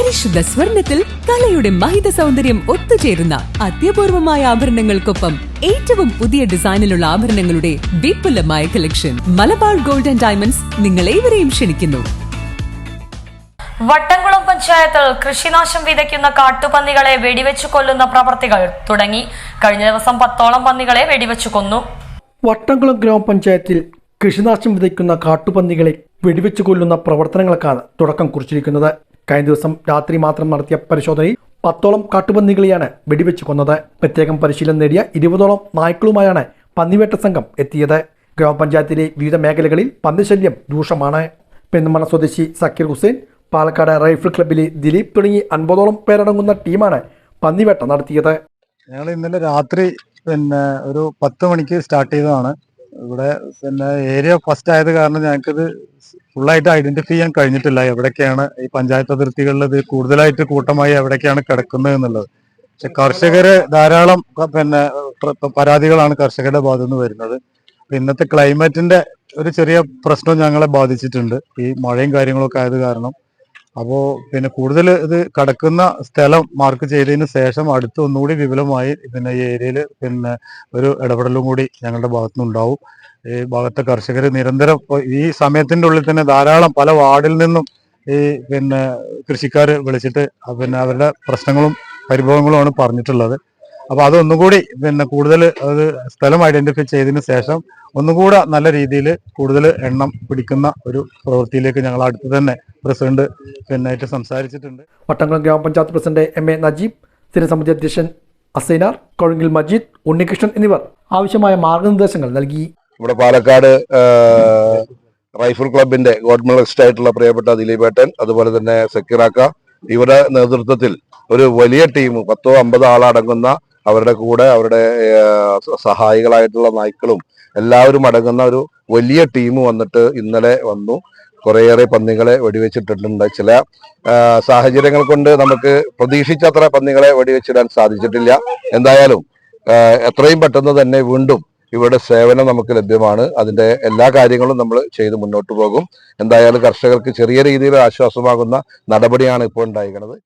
പരിശുദ്ധ സ്വർണത്തിൽ കലയുടെ മഹിത സൗന്ദര്യം ഒത്തുചേരുന്ന അത്യപൂർവമായ ആഭരണങ്ങൾക്കൊപ്പം ഏറ്റവും പുതിയ ഡിസൈനിലുള്ള ആഭരണങ്ങളുടെ വിപുലമായ collection. Malabar gold and diamonds നിങ്ങൾ ഏവരെയും ക്ഷണിക്കുന്നു. വട്ടംകുളം പഞ്ചായത്തിൽ കൃഷിനാശം വിതയ്ക്കുന്ന കാട്ടുപന്നികളെ വെടിവെച്ചു കൊല്ലുന്ന പ്രവർത്തികൾ തുടങ്ങി. കഴിഞ്ഞ ദിവസം പത്തോളം പന്നികളെ വെടിവെച്ചു കൊന്നു. വട്ടംകുളം ഗ്രാമപഞ്ചായത്തിൽ കൃഷിനാശം വിതയ്ക്കുന്ന കാട്ടുപന്നികളെ വെടിവെച്ചു കൊല്ലുന്ന പ്രവർത്തനങ്ങൾക്കാണ് തുടക്കം കുറിച്ചിരിക്കുന്നത്. കഴിഞ്ഞ ദിവസം രാത്രി മാത്രം നടത്തിയ പരിശോധനയിൽ പത്തോളം കാട്ടുപന്നികളെയാണ് വെടിവെച്ച് കൊന്നത്. പ്രത്യേകം പരിശീലനം നേടിയ ഇരുപതോളം നായ്ക്കളുമായാണ് പന്നിവേട്ട സംഘം എത്തിയത്. ഗ്രാമപഞ്ചായത്തിലെ വിവിധ മേഖലകളിൽ പന്നിശല്യം രൂക്ഷമാണ്. പെന്തുമണ സ്വദേശി സക്കീർ ഹുസൈൻ പാലക്കാട് റൈഫിൾ ക്ലബ്ബിലെ ദിലീപ് തുടങ്ങി അൻപതോളം പേരടങ്ങുന്ന ടീമാണ് പന്നിവേട്ട നടത്തിയത്. ഞങ്ങൾ ഇന്നലെ രാത്രി പിന്നെ ഒരു പത്ത് മണിക്ക് സ്റ്റാർട്ട് ചെയ്തതാണ്. ഇവിടെ പിന്നെ ഏരിയ ഫസ്റ്റ് ആയത് കാരണം ഞങ്ങൾക്കിത് ഫുള്ളായിട്ട് ഐഡന്റിഫൈ ചെയ്യാൻ കഴിഞ്ഞിട്ടില്ല. എവിടേക്കാണ് ഈ പഞ്ചായത്ത് അതിർത്തികളിൽ ഇത് കൂടുതലായിട്ട് കൂട്ടമായി എവിടേക്കാണ് കിടക്കുന്നത് എന്നുള്ളത്. പക്ഷെ കർഷകര് ധാരാളം പിന്നെ പരാതികളാണ് കർഷകരുടെ ഭാഗത്തു നിന്ന് വരുന്നത്. ഇന്നത്തെ ക്ലൈമറ്റിന്റെ ഒരു ചെറിയ പ്രശ്നം ഞങ്ങളെ ബാധിച്ചിട്ടുണ്ട്. ഈ മഴയും കാര്യങ്ങളൊക്കെ ആയത് കാരണം. അപ്പോ പിന്നെ കൂടുതൽ ഇത് കിടക്കുന്ന സ്ഥലം മാർക്ക് ചെയ്തതിന് ശേഷം അടുത്ത് ഒന്നുകൂടി വിപുലമായി പിന്നെ ഈ ഏരിയയിൽ പിന്നെ ഒരു ഇടപെടലും കൂടി ഞങ്ങളുടെ ഭാഗത്തുനിന്നുണ്ടാവും. ഈ ഭാഗത്തെ കർഷകർ നിരന്തരം ഈ സമയത്തിന്റെ ഉള്ളിൽ തന്നെ ധാരാളം പല വാർഡിൽ നിന്നും ഈ പിന്നെ കൃഷിക്കാർ വിളിച്ചിട്ട് പിന്നെ അവരുടെ പ്രശ്നങ്ങളും പരിഭവങ്ങളുമാണ് പറഞ്ഞിട്ടുള്ളത്. അപ്പൊ അതൊന്നുകൂടി പിന്നെ കൂടുതൽ അത് സ്ഥലം ഐഡന്റിഫൈ ചെയ്തതിന് ശേഷം ഒന്നുകൂടെ നല്ല രീതിയിൽ കൂടുതൽ എണ്ണം പിടിക്കുന്ന ഒരു പ്രവൃത്തിയിലേക്ക് ഞങ്ങൾ അടുത്ത് തന്നെ പ്രസിഡന്റ് പിന്നായിട്ട് സംസാരിച്ചിട്ടുണ്ട്. വട്ടംകുളം ഗ്രാമപഞ്ചായത്ത് പ്രസിഡന്റ് എം എ നജീബ് സ്ഥിരസമിതി അധ്യക്ഷൻ അസൈനാർ കൊഴങ്ങിൽ മജീദ് ഉണ്ണികൃഷ്ണൻ എന്നിവർ ആവശ്യമായ മാർഗനിർദ്ദേശങ്ങൾ നൽകി. ഇവിടെ പാലക്കാട് റൈഫിൾ ക്ലബിന്റെ ഗോഡ്മൽ ആയിട്ടുള്ള പ്രിയപ്പെട്ട ദിലീപേട്ടൻ അതുപോലെ തന്നെ സക്കീറാക്ക ഇവരുടെ നേതൃത്വത്തിൽ ഒരു വലിയ ടീം പത്തോ അമ്പതോ ആളടങ്ങുന്ന അവരുടെ കൂടെ അവരുടെ സഹായികളായിട്ടുള്ള നായ്ക്കളും എല്ലാവരും അടങ്ങുന്ന ഒരു വലിയ ടീം വന്നിട്ട് ഇന്നലെ വന്നു. കുറേയേറെ പന്നികളെ വെടിവെച്ചിട്ടിട്ടുണ്ട്. ചില സാഹചര്യങ്ങൾ കൊണ്ട് നമുക്ക് പ്രതീക്ഷിച്ചത്ര പന്നികളെ വെടിവെച്ചിടാൻ സാധിച്ചിട്ടില്ല. എന്തായാലും എത്രയും പെട്ടെന്ന് തന്നെ വീണ്ടും ഇവിടെ സേവനം നമുക്ക് ലഭ്യമാണ്. അതിന്റെ എല്ലാ കാര്യങ്ങളും നമ്മൾ ചെയ്ത് മുന്നോട്ട് പോകും. എന്തായാലും കർഷകർക്ക് ചെറിയ രീതിയിൽ ആശ്വാസമാകുന്ന നടപടിയാണ് ഇപ്പോൾ ഉണ്ടായിരിക്കുന്നത്.